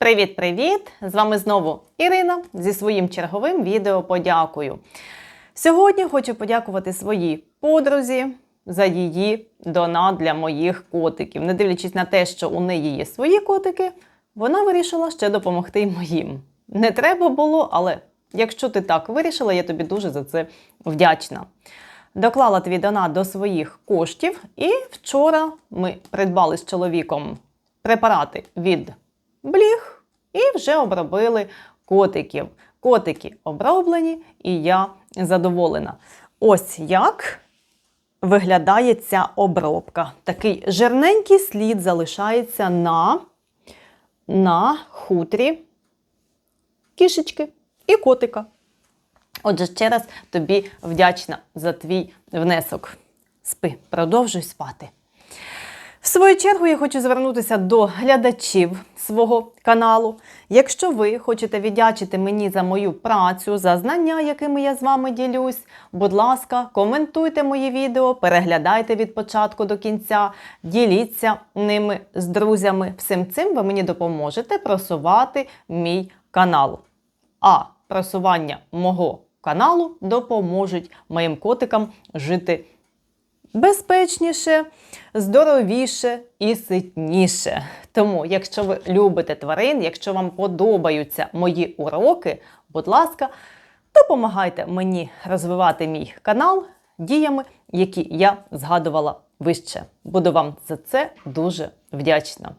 Привіт-привіт! З вами знову Ірина зі своїм черговим відео подякую. Сьогодні хочу подякувати своїй подрузі за її донат для моїх котиків. Не дивлячись на те, що у неї є свої котики, вона вирішила ще допомогти моїм. Не треба було, але якщо ти так вирішила, я тобі дуже за це вдячна. Доклала твій донат до своїх коштів, і вчора ми придбали з чоловіком препарати від бліг і вже обробили котиків. Котики оброблені, і я задоволена. Ось як виглядає ця обробка. Такий жирненький слід залишається на, на хутрі кішечки і котика. Отже, ще раз тобі вдячна за твій внесок. Спи, продовжуй спати. В свою чергу я хочу звернутися до глядачів свого каналу. Якщо ви хочете віддячити мені за мою працю, за знання, якими я з вами ділюсь, будь ласка, коментуйте мої відео, переглядайте від початку до кінця, діліться ними з друзями. Всім цим ви мені допоможете просувати мій канал. А просування мого каналу допоможуть моїм котикам жити безпечніше, здоровіше і ситніше. Тому, якщо ви любите тварин, якщо вам подобаються мої уроки, будь ласка, допомагайте мені розвивати мій канал діями, які я згадувала вище. Буду вам за це дуже вдячна.